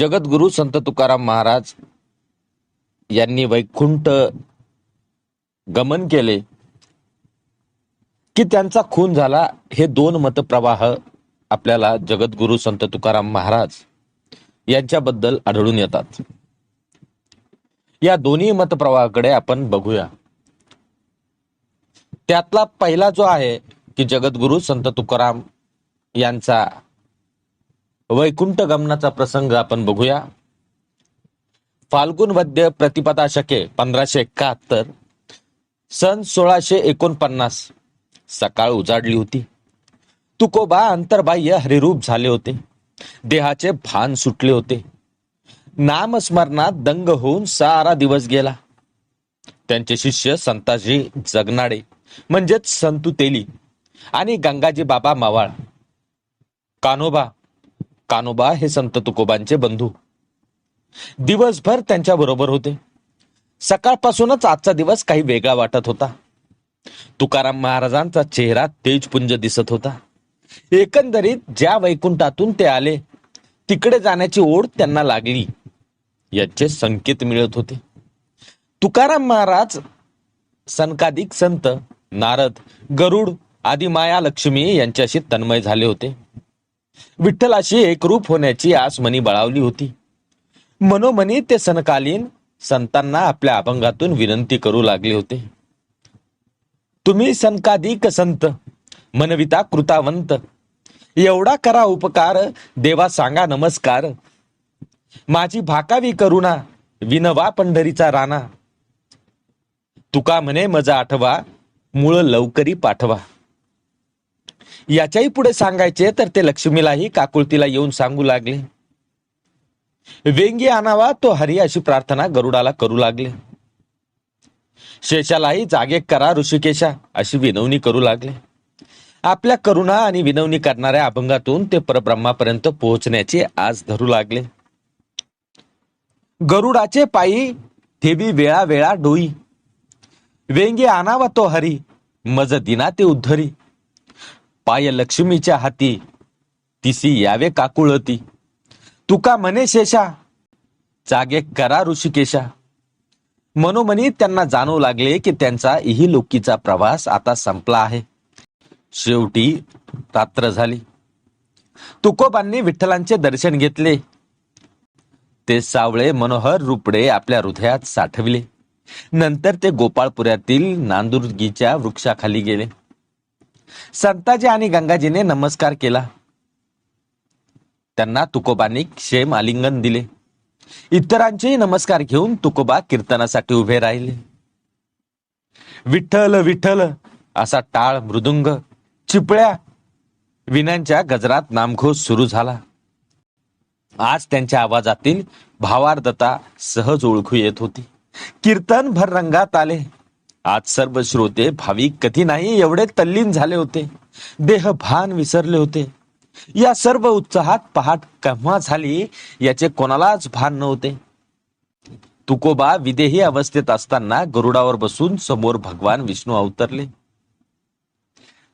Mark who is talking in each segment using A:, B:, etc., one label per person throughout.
A: जगद्गुरु संत तुकाराम महाराज यांनी वैकुंठ गमन केले की त्यांचा खून झाला. हे दोन मतप्रवाह आपल्याला जगद्गुरु संत तुकाराम महाराज यांच्याबद्दल आढळून येतात. या दोन्ही मतप्रवाहाकडे आपण बघूया. त्यातला पहिला जो आहे की जगद्गुरु संत तुकाराम यांचा वैकुंठ गमनाचा प्रसंग आपण बघूया. फाल्गुन वद्य प्रतिपदा शके पंधराशे एकाहत्तर सन सोळाशे एकोणपन्नास सकाळ उजाडली होती. तुकोबा अंतर्बाह्य हरिरूप झाले होते. देहाचे भान सुटले होते. नामस्मरणात दंग होऊन सारा दिवस गेला. त्यांचे शिष्य संताजी जगनाडे म्हणजेच संतू तेली आणि गंगाजी बाबा मावाळ कान्होबा कानोबा हे संत तुकोबांचे बंधू. दिवसभर त्यांच्या बरोबर होते. सकाळपासूनच आजचा दिवस काही वेगळा वाटत होता. तुकाराम महाराजांचा चेहरा तेजपुंज दिसत होता. एकंदरीत ज्या वैकुंठातून ते आले तिकडे जाण्याची ओढ त्यांना लागली याचे संकेत मिळत होते. तुकाराम महाराज सनकाधिक संत नारद गरुड आदी माया लक्ष्मी यांच्याशी तन्मय झाले होते. विठ्ठलाशी एकरूप होण्याची आस मनी बळावली होती. मनोमनी ते सनकालीन संतांना आपल्या अभंगातून विनंती करू लागले होते. तुम्ही सनकाधिक संत मनविता कृतावंत एवढा करा उपकार देवा सांगा नमस्कार. माझी भाकावी करुणा विनवा पंढरीचा राणा. तुका म्हणे मजा आठवा मूळ लवकरी पाठवा. याच्याही पुढे सांगायचे तर ते लक्ष्मीलाही काकुळतीला येऊन सांगू लागले. वेंगी आणावा तो हरी अशी प्रार्थना गरुडाला करू लागले. शेषालाही जागे करा ऋषिकेशा अशी विनवणी करू लागले. आपल्या करुणा आणि विनवणी करणाऱ्या अभंगातून ते परब्रह्मापर्यंत पोहोचण्याचे आज धरू लागले. गरुडाचे पायी ठेवी वेळा वेळा डोई. वेंगे आणावा तो हरी मज दिना ते उद्धरी. पाय लक्ष्मीच्या हाती. तिसी यावे काकुळती तुका म्हणे शेषा जागे करा ऋषिकेशा. मनोमनी त्यांना जाणवू लागले की त्यांचा इही लोकीचा प्रवास आता संपला आहे. शेवटी रात्र झाली. तुकोबांनी विठ्ठलांचे दर्शन घेतले. ते सावळे मनोहर रुपडे आपल्या हृदयात साठविले. नंतर ते गोपाळपुऱ्यातील नांदुर्गीच्या वृक्षाखाली गेले. संताजी आणि गंगाजीने नमस्कार केला. त्यांना तुकोबांनी क्षेम आलिंगन दिले. इतरांचेही नमस्कार घेऊन तुकोबा कीर्तनासाठी उभे राहिले. विठ्ठल विठ्ठल असा टाळ मृदुंग चिपळ्या विनांच्या गजरात नामघोष सुरू झाला. आज त्यांच्या आवाजातील भावार्धता सहज ओळखू येत होती. कीर्तन भर रंगात आले. आज सर्व श्रोते भाविक कधी नाही एवढे तल्लीन झाले होते. देह भान विसरले होते. या सर्व उत्साहात पहाट केव्हा झाली याचे कोणालाच भान नव्हते. तुकोबा विदेही अवस्थेत असताना गरुडावर बसून समोर भगवान विष्णू अवतरले.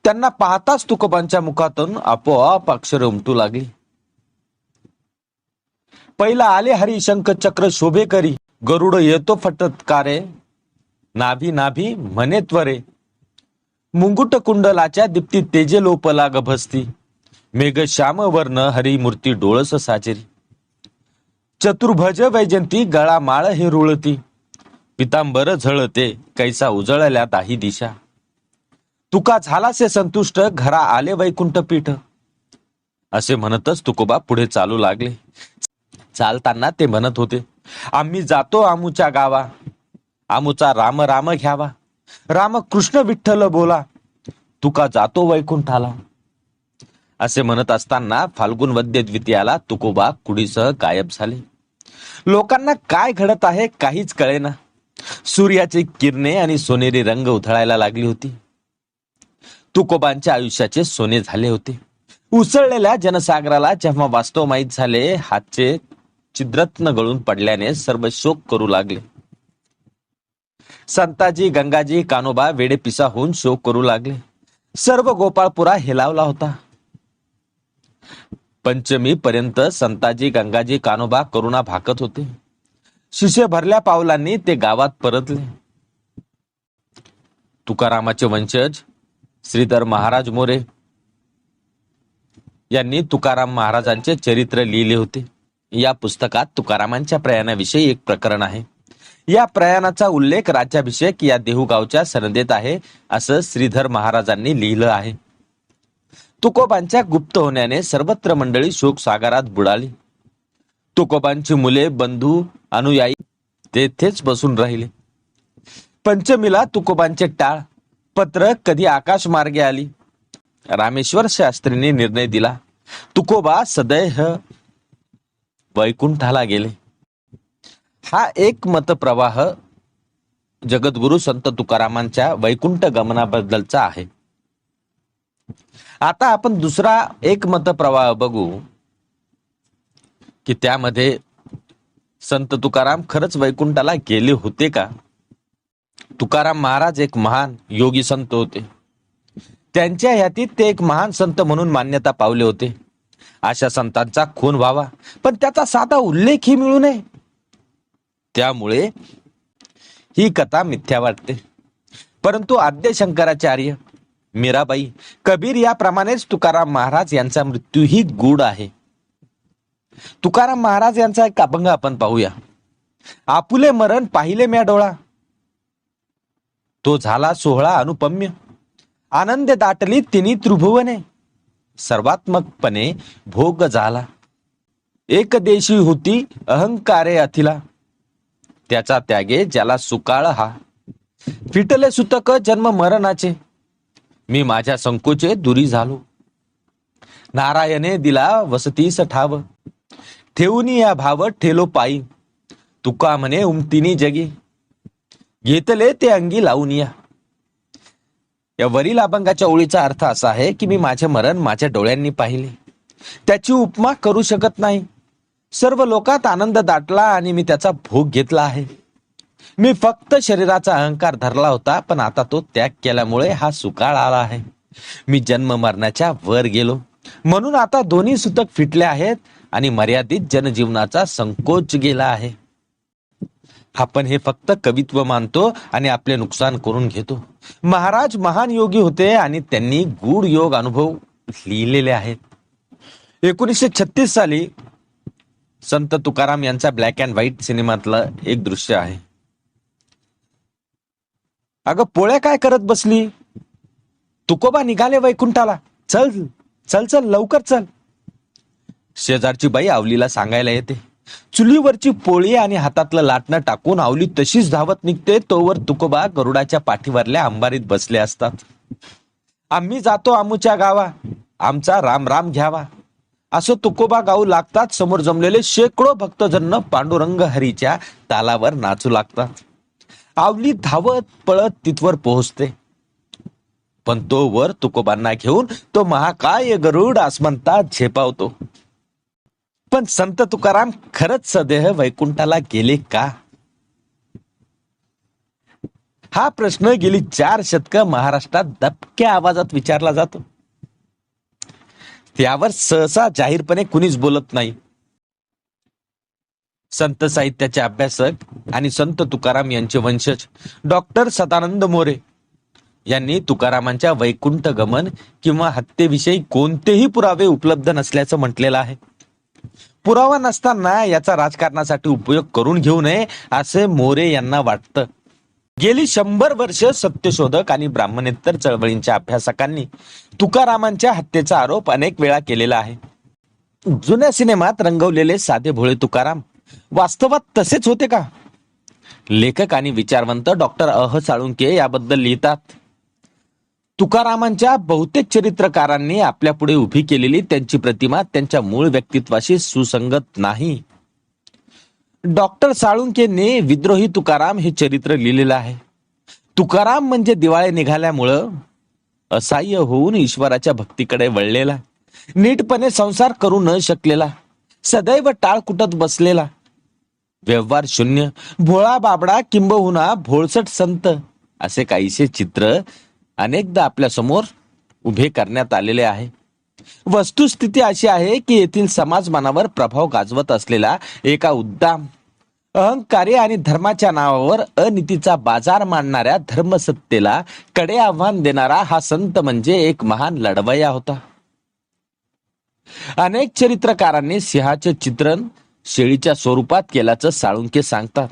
A: त्यांना पाहताच तुकोबांच्या मुखातून आपोआप अक्षर उमटू लागली. पहिला आले हरी शंख चक्र शोभे करी गरुड येतो फटत कारे नाभी नाभी म्हणे त्वरे. मुंगुट कुंडलाच्या दीप्ती तेजे लोपला गभस्ती. मेघ श्याम वर्ण हरी मूर्ती डोळस साजेरी चतुर्भज वैजंती गळा माळ हे रुळती. पितांबर झळते कैसा उजळल्या दाही दिशा. तुका झालासे संतुष्ट घरा आले वैकुंठ पीठ. असे म्हणतच तुकोबा पुढे चालू लागले. चालताना ते म्हणत होते आम्ही जातो आमूच्या गावा. आमुचा राम राम घ्यावा. राम कृष्ण विठ्ठल बोला. तुका जातो वैकुंठाला. असे म्हणत असताना फाल्गुन वद्य द्वितीयाला तुकोबा कुडीसह गायब झाले. लोकांना काय घडत आहे काहीच कळेना. सूर्याची किरणे आणि सोनेरी रंग उधळायला लागली होती. तुकोबांच्या आयुष्याचे सोने झाले होते. उसळलेल्या जनसागराला जेव्हा वास्तव माहीत झाले हातचे छिद्रत्न गळून पडल्याने सर्व शोक करू लागले. संताजी गंगाजी कानोबा वेडेपिसा होऊन शोक करू लागले. सर्व गोपाळपुरा हेलावला होता. पंचमी पर्यंत संताजी गंगाजी कानोबा करुणा भाकत होते. शिष्य भरल्या पावलांनी ते गावात परतले. तुकारामाचे वंशज श्रीधर महाराज मोरे यांनी तुकाराम महाराजांचे चरित्र लिहिले होते. या पुस्तकात तुकारामांच्या प्रयाणाविषयी एक प्रकरण आहे. या प्रयाणाचा उल्लेख राज्याभिषेक या देहूगावच्या सनदेत आहे असं श्रीधर महाराजांनी लिहिलं आहे. तुकोबांच्या गुप्त होण्याने सर्वत्र मंडळी शोक सागरात बुडाली. तुकोबांची मुले बंधू अनुयायी तेथेच बसून राहिले. पंचमीला तुकोबांचे टाळ पत्र कधी आकाश मार्गे आली. रामेश्वर शास्त्रीने निर्णय दिला. तुकोबा सदैह वैकुंठाला गेले. हा एक मतप्रवाह जगद्गुरु संत तुकारामांच्या वैकुंठ गमनाबद्दलचा आहे. आता आपण दुसरा एक मतप्रवाह बघू की त्यामध्ये संत तुकाराम खरंच वैकुंठाला गेले होते का? तुकाराम महाराज एक महान योगी संत होते. त्यांच्या यातीत ते एक महान संत म्हणून मान्यता पावले होते. अशा संतांचा खून व्हावा. पण त्याचा साधा उल्लेखही मिळू नये. त्यामुळे ही कथा मिथ्या वाटते. परंतु आद्य शंकराचार्य मीराबाई कबीर याप्रमाणेच तुकाराम महाराज यांचा मृत्यूही गूढ आहे. तुकाराम महाराज यांचा एक अभंग आपण पाहूया. आपुले मरण पाहिले म्या डोळा. तो झाला सोहळा अनुपम्य. आनंद दाटली तिन्ही त्रिभुवने. सर्वात्मकपणे भोग झाला. एक देशी होती अहंकारे अथिला. त्याचा त्यागे ज्याला सुकाळ हा. फिटले सुतक जन्म मरणाचे. मी माझ्या संकोचे दुरी झालो. नारायणे दिला वसतीस ठाव. ठेवून या भाव ठेलो पायी. तुका म्हणे उमतीनी जगी. घेतले ते अंगी लावून या. या वरील अभंगाच्या ओळीचा अर्थ असा आहे की मी माझे मरण माझ्या डोळ्यांनी पाहिले. त्याची उपमा करू शकत नाही. सर्व लोकात आनंद दाटला आणि मी त्याचा भोग घेतला आहे. मी फक्त शरीराचा अहंकार धरला होता पण आता तो त्याग केल्यामुळे हा सुकाळ आला आहे. मी जन्म मरणाच्या वर गेलो. म्हणून आता दोन्ही सुतक फिटले आहेत आणि मर्यादित जनजीवनाचा संकोच गेला आहे. आपण हे फक्त कवित्व मानतो आणि आपले नुकसान करून घेतो. महाराज महान योगी होते आणि त्यांनी गूढ योग अनुभव लिहिलेले आहेत. एकोणीसशे छत्तीस साली संत तुकाराम यांचा ब्लॅक अँड व्हाईट सिनेमातलं एक दृश्य आहे. अगं पोळ्या काय करत बसली? तुकोबा निघाले वैकुंठाला. चल चल चल लवकर चल. शेजारची बाई आवलीला सांगायला येते. चुलीवरची पोळी आणि हातातलं लाटणं टाकून आवली तशीच धावत निघते तोवर तुकोबा गरुडाच्या पाठीवरल्या अंबारीत बसले असतात. आम्ही जातो आमूच्या गावा. आमचा राम राम घ्यावा. असं तुकोबा गाऊ लागतात. समोर जमलेले शेकडो भक्तजन पांडुरंग हरीच्या तालावर नाचू लागतात. आवली धावत पळत तिथवर पोहोचते. पण तो वर तुकोबांना घेऊन तो महाकाय गरुड आसमंतात झेपावतो. पण संत तुकाराम खरंच सदेह वैकुंठाला गेले का? हा प्रश्न गेली चार शतक महाराष्ट्रात दबक्या आवाजात विचारला जातो. त्यावर सहसा जाहीरपणे कुणीच बोलत नाही. संत साहित्याचे अभ्यासक आणि संत तुकाराम यांचे वंशज. डॉक्टर सदानंद मोरे यांनी तुकारामांच्या वैकुंठ गमन किंवा हत्येविषयी कोणतेही पुरावे उपलब्ध नसल्याचं म्हटलेलं आहे. पुरावा नसताना याचा राजकारणासाठी उपयोग करून घेऊ नये असे मोरे यांना वाटतं. गेली शंभर वर्ष सत्यशोधक आणि ब्राह्मणेतर चळवळींच्या अभ्यासकांनी तुकारामांच्या हत्येचा आरोप अनेक वेळा केलेला आहे. जुन्या सिनेमात रंगवलेले साधे भोळे तुकाराम वास्तवात तसेच होते का? लेखक आणि विचारवंत डॉक्टर अह साळुंके याबद्दल लिहितात तुकारामांच्या बहुतेक चरित्रकारांनी आपल्या पुढे उभी केलेली त्यांची प्रतिमा त्यांच्या मूळ व्यक्तित्वाशी सुसंगत नाही. डॉक्टर साळुंकेने विद्रोही तुकाराम हे चरित्र लिहिलेलं आहे. तुकाराम म्हणजे दिवाळे निघाल्यामुळं असह्य होऊन ईश्वराच्या भक्तीकडे वळलेला. नीटपणे संसार करू न शकलेला. सदैव टाळ कुटत बसलेला. व्यवहार शून्य. भोळा बाबडा किंबहुना भोळसट संत असे काहीसे चित्र अनेकदा आपल्यासमोर उभे करण्यात आलेले आहे. वस्तुस्थिती अशी आहे की येथील समाज मनावर प्रभाव गाजवत असलेला एका उद्दाम अहंकारी आणि धर्माच्या नावावर अनितीचा बाजार मांडणाऱ्या धर्मसत्तेला कडे आव्हान देणारा हा संत म्हणजे एक महान लढवया होता. अनेक चरित्रकारांनी सिंहाचे चित्रण शेळीच्या स्वरूपात केल्याचं साळुंके सांगतात.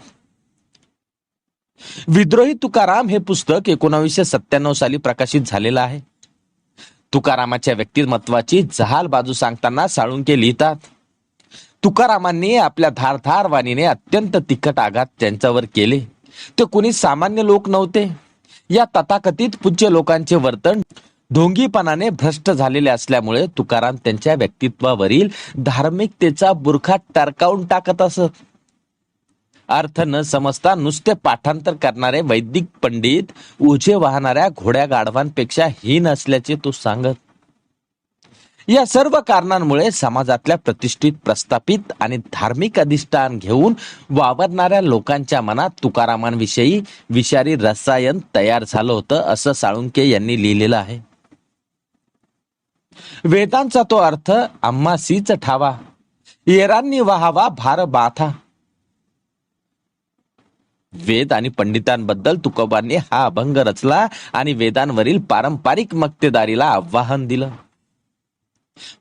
A: विद्रोही तुकाराम हे पुस्तक एकोणावीसशे सत्त्याण्णव साली प्रकाशित झालेलं आहे. तुकारामाच्या व्यक्तिमत्वाची जहाल बाजू सांगताना साळुंके लिहितात तुकारामांनी आपल्या धारधार वाणीने अत्यंत तिखट आघात त्यांच्यावर केले. ते कुणी सामान्य लोक नव्हते. या तथाकथित पूज्य लोकांचे वर्तन ढोंगीपणाने भ्रष्ट झालेले असल्यामुळे तुकाराम त्यांच्या व्यक्तित्वावरील धार्मिकतेचा बुरखा टरकावून टाकत असत अर्थ न समजता नुसते पाठांतर करणारे वैदिक पंडित उजे वाहणाऱ्या घोड्या गाढवांपेक्षा हीन असल्याचे तो सांगत या सर्व कारणांमुळे समाजातल्या प्रतिष्ठित प्रस्थापित आणि धार्मिक अधिष्ठान घेऊन वावरणाऱ्या लोकांच्या मनात तुकारामांविषयी विषारी रसायन तयार झालं होतं असं साळुंके यांनी लिहिलेलं आहे. वेदांचा तो अर्थ आम्हासीच ठावा येरांनी वाहावा भार बाथा. वेद आणि पंडितांबद्दल तुकोबांनी हा अभंग रचला आणि वेदांवरील पारंपरिक मक्तेदारीला आव्हान दिलं.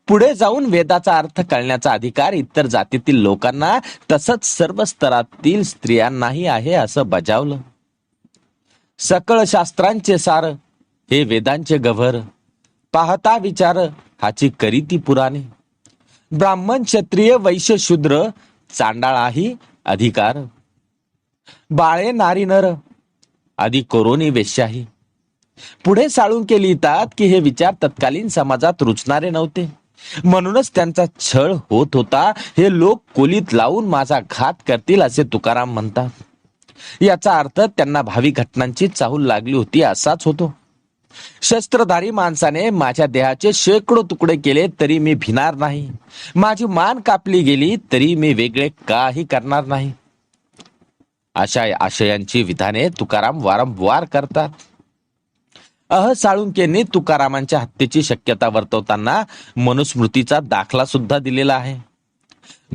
A: पुढे जाऊन वेदाचा अर्थ कळण्याचा अधिकार इतर जातीतील लोकांना तसंच सर्व स्तरातील स्त्रियांनाही आहे असं बजावलं. सकळ शास्त्रांचे सार हे वेदांचे गभर पाहता विचार हाची करीती पुराणे. ब्राह्मण क्षत्रिय वैश्य शूद्र चांडाळाही अधिकार. बाळे नारी नर आदी कोरोनी वेश्याही. पुढे साळुंके लिहितात की हे विचार तत्कालीन समाजात रुचणारे नव्हते. म्हणूनच त्यांचा छळ होत होता हे लोक कोलीत लावून माझा घात करतील असे तुकाराम म्हणतात. याचा अर्थ त्यांना भावी घटनांची चाहूल लागली होती असाच होतो. शस्त्रधारी माणसाने माझ्या देहाचे शेकडो तुकडे केले तरी मी भिणार नाही. माझी मान कापली गेली तरी मी वेगळे काही करणार नाही. अशा आशयांची विधाने तुकाराम वारंवार करतात. अह साळुंकेने तुकारामांच्या हत्येची शक्यता वर्तवताना मनुस्मृतीचा दाखला सुद्धा दिलेला आहे.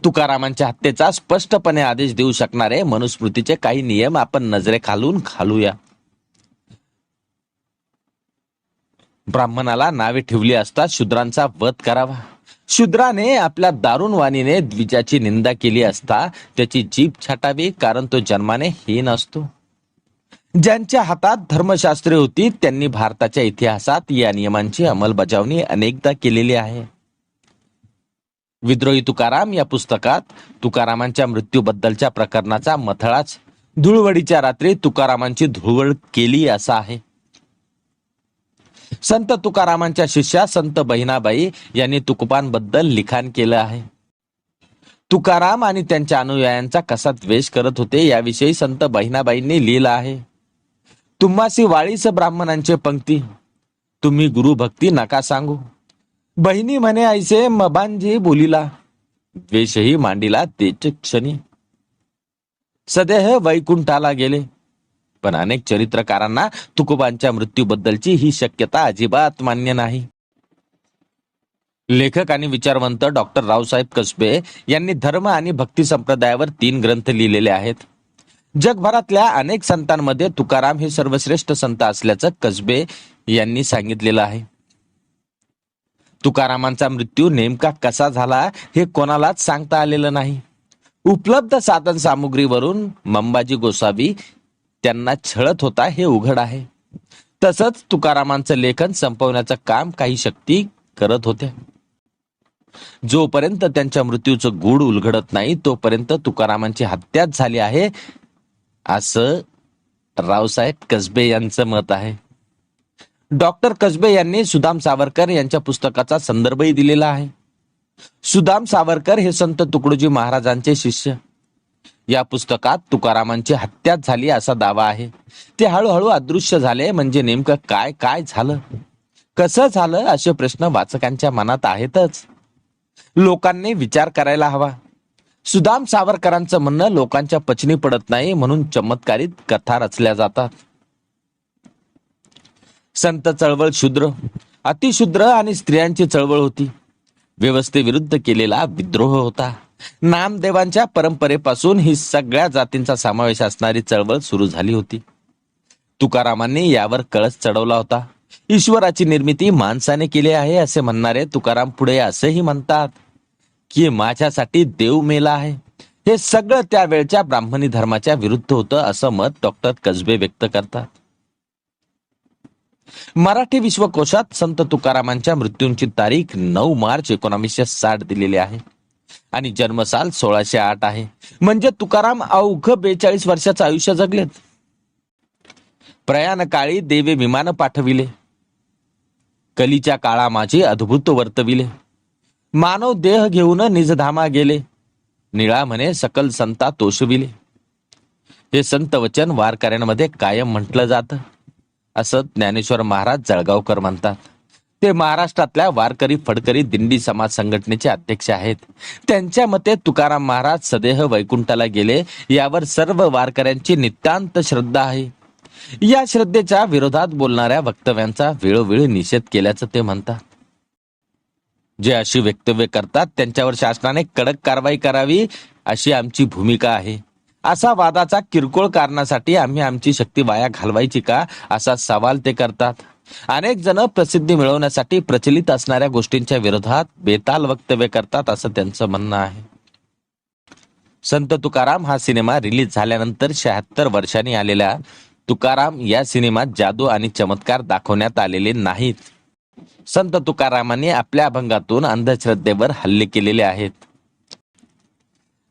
A: तुकारामांच्या हत्येचा स्पष्टपणे आदेश देऊ शकणारे मनुस्मृतीचे काही नियम आपण नजरे खालून खालूया. ब्राह्मणाला नावे ठेवली असता शूद्रांचा वध करावा. शूद्राने आपल्या दारुण वाणीने द्विजाची निंदा केली असता त्याची जीभ छाटावी कारण तो जन्माने हीन असतो. ज्यांच्या हातात धर्मशास्त्रे होती त्यांनी भारताच्या इतिहासात या नियमांची अंमलबजावणी अनेकदा केलेली आहे. विद्रोही तुकाराम या पुस्तकात तुकारामांच्या मृत्यूबद्दलच्या प्रकरणाचा मथळाच धुळवडीच्या रात्री तुकारामांची धुळवड केली असा आहे. संत तुकारामांच्या शिष्या संत बहिणाबाई यांनी तुकोबांबद्दल लिखाण केलं आहे. तुकाराम आणि त्यांच्या अनुयायांचा कसा द्वेष करत होते याविषयी संत बहिणाबाईंनी लिहिलं आहे. तुम्हासी वाळीस ब्राह्मणांचे पंक्ती. तुम्ही गुरु भक्ती नका सांगू. बहिणी म्हणे ऐसे मबांजी बोलिला. द्वेषही मांडिला तेच क्षणी. सदेह वैकुंठाला गेले. पण अनेक चरित्रकारांना तुकोबांच्या मृत्यूबद्दलची ही शक्यता अजिबात मान्य नाही. लेखक आणि विचारवंत डॉक्टर रावसाहेब कसबे यांनी धर्म आणि भक्ती संप्रदायावर तीन ग्रंथ लिहिलेले आहेत. जगभरातल्या अनेक संतांमध्ये तुकाराम हे सर्वश्रेष्ठ संत असल्याचं कसबे यांनी सांगितलेलं आहे. तुकारामांचा मृत्यू नेमका कसा झाला हे कोणालाच सांगता आलेलं नाही. उपलब्ध साधन सामुग्रीवरून मंबाजी गोसावी त्यांना छळत होता हे उघड आहे. तसंच तुकारामांचं लेखन संपवण्याचं काम काही शक्ती करत होत्या. जोपर्यंत त्यांच्या मृत्यूचं गूढ उलगडत नाही तोपर्यंत तुकारामांची हत्याच झाली आहे. असं रावसाहेब कसबे यांचं मत आहे. डॉक्टर कसबे यांनी सुदाम सावरकर यांच्या पुस्तकाचा संदर्भही दिलेला आहे. सुदाम सावरकर हे संत तुकडोजी महाराजांचे शिष्य. या पुस्तकात तुकारामांची हत्या झाली असा दावा आहे. ते हळूहळू अदृश्य झाले म्हणजे नेमकं काय काय झालं? कसं झालं असे प्रश्न वाचकांच्या मनात आहेतच. लोकांनी विचार करायला हवा. सुदाम सावरकरांचं म्हणणं लोकांच्या पचनी पडत नाही म्हणून चमत्कारित कथा रचल्या जातात. संत चळवळ शूद्र. अतिशूद्र आणि स्त्रियांची चळवळ होती. व्यवस्थेविरुद्ध केलेला विद्रोह होता. नामदेवांच्या परंपरेपासून ही सगळ्या जातींचा समावेश असणारी चळवळ सुरू झाली होती. तुकारामांनी यावर कळस चढवला होता. ईश्वराची निर्मिती माणसाने केली आहे असे म्हणणारे तुकाराम पुढे असेही म्हणतात. की माझ्यासाठी देव मेला आहे. हे सगळं त्यावेळच्या ब्राह्मणी धर्माच्या विरुद्ध होतं असं मत डॉक्टर कसबे व्यक्त करतात. मराठी विश्वकोशात संत तुकारामांच्या मृत्यूंची तारीख नऊ मार्च एकोणावीसशे साठ दिलेली आहे. आणि जन्मसाल सोळाशे आठ आहे. म्हणजे तुकाराम अवघ बेचाळीस वर्षाचं आयुष्य जगलेत. प्रयाण काळी देवे विमान पाठविले. कलीच्या काळा अद्भुत वर्तविले. मानव देह घेऊन निजधामा गेले. निळा म्हणे सकल संता तोषविले हे संत वचन वारकऱ्यांमध्ये कायम म्हटलं जात. असं ज्ञानेश्वर महाराज जळगावकर म्हणतात. ते महाराष्ट्रातल्या वारकरी फडकरी दिंडी समाज संघटनेचे अध्यक्ष आहेत. त्यांच्या मते तुकाराम महाराज सदेह वैकुंठाला गेले यावर सर्व वारकऱ्यांची नितांत श्रद्धा आहे. या श्रद्धेच्या विरोधात बोलणाऱ्या वक्तव्यांचा वेळोवेळी निषेध केल्याचं ते म्हणतात. जे अशी वक्तव्य करतात त्यांच्यावर शासनाने कडक कारवाई करावी अशी आमची भूमिका आहे. असा वादाचा किरकोळ कारणासाठी आम्ही आमची शक्ती वाया घालवायची का असा सवाल ते करतात. अनेक जण प्रसिद्धी मिळवण्यासाठी प्रचलित असणाऱ्या गोष्टींच्या विरोधात बेताल वक्तव्य करतात असं त्यांचं म्हणणं आहे. संत तुकाराम हा सिनेमा रिलीज झाल्यानंतर शहात्तर वर्षांनी आलेल्या तुकाराम या सिनेमात जादू आणि चमत्कार दाखवण्यात आलेले नाहीत. संत तुकारामांनी आपल्या अभंगातून अंधश्रद्धेवर हल्ले केलेले आहेत.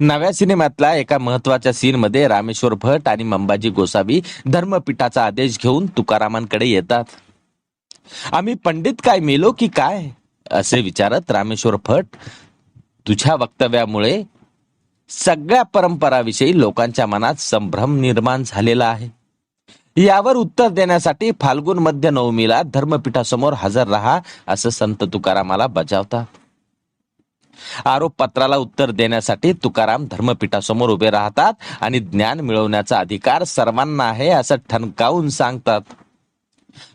A: नव्या सिनेमातल्या एका महत्त्वाच्या सीन मध्ये रामेश्वर भट आणि मंबाजी गोसावी धर्मपीठाचा आदेश घेऊन तुकारामांकडे येतात. आम्ही पंडित काय मेलो की काय? असे विचारत रामेश्वर भट तुझ्या वक्तव्यामुळे सगळ्या परंपराविषयी लोकांच्या मनात संभ्रम निर्माण झालेला आहे. यावर उत्तर देण्यासाठी फाल्गुन मध्य नवमीला धर्मपीठासमोर हजर राहा असं संत तुकारामाला बजावतात आरोप पत्राला उत्तर देण्यासाठी तुकाराम धर्मपीठासमोर उभे राहतात आणि ज्ञान मिळवण्याचा अधिकार सर्वांना आहे असं ठणकावून सांगतात.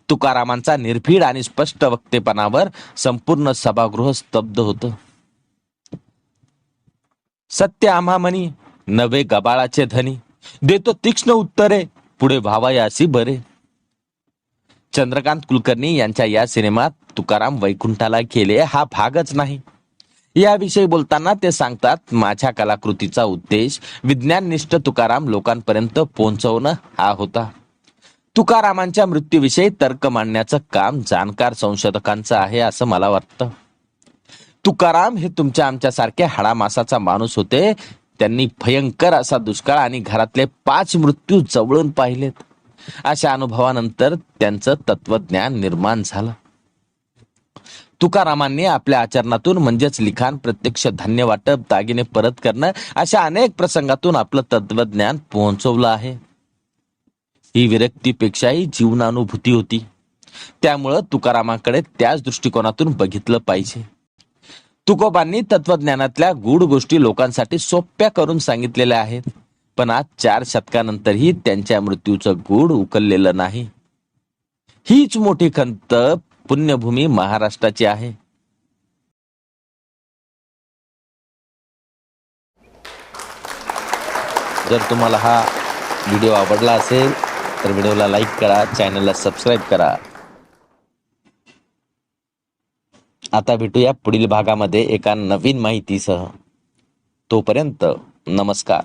A: तुकारामांचा निर्भीड आणि स्पष्ट वक्तेपणावर संपूर्ण सभागृह स्तब्ध होत. सत्य आम्हा म्हणी नवे गबाळाचे धनी. देतो तीक्ष्ण उत्तरे. पुढे भावायासी बरे. चंद्रकांत कुलकर्णी यांच्या या सिनेमात तुकाराम वैकुंठाला केले हा भागच नाही. याविषयी बोलताना ते सांगतात माझ्या कलाकृतीचा उद्देश विज्ञाननिष्ठ तुकाराम लोकांपर्यंत पोहोचवणं हा होता. तुकारामांच्या मृत्यूविषयी तर्क मांडण्याचं काम जाणकार संशोधकांचं आहे असं मला वाटतं. तुकाराम हे तुमच्या आमच्यासारखे हाडामासाचा माणूस होते त्यांनी भयंकर असा दुष्काळ आणि घरातले पाच मृत्यू जवळून पाहिलेत. अशा अनुभवानंतर त्यांचं तत्वज्ञान निर्माण झालं. तुकारामांनी आपल्या आचरणातून म्हणजेच लिखाण प्रत्यक्ष धान्य वाटप दागिने परत करणं अशा अनेक प्रसंगातून आपलं तत्वज्ञान पोहोचवलं आहे. ही विरक्तीपेक्षाही जीवनानुभूती होती. त्यामुळं तुकारामाकडे त्याच दृष्टिकोनातून बघितलं पाहिजे. तुकोबांनी तत्वज्ञानातल्या गूढ गोष्टी लोकांसाठी सोप्या करून सांगितलेल्या आहेत. पण आज चार शतकानंतरही त्यांच्या मृत्यूचं गूढ उकललेलं नाही. हीच मोठी खंत पुण्यभूमी महाराष्ट्राची आहे. जर तुम्हाला हा व्हिडिओ आवडला असेल तर व्हिडिओला लाईक करा चॅनलला सबस्क्राईब करा. आता भेटूया पुढील भागामध्ये एका नवीन माहितीसह. तोपर्यंत नमस्कार.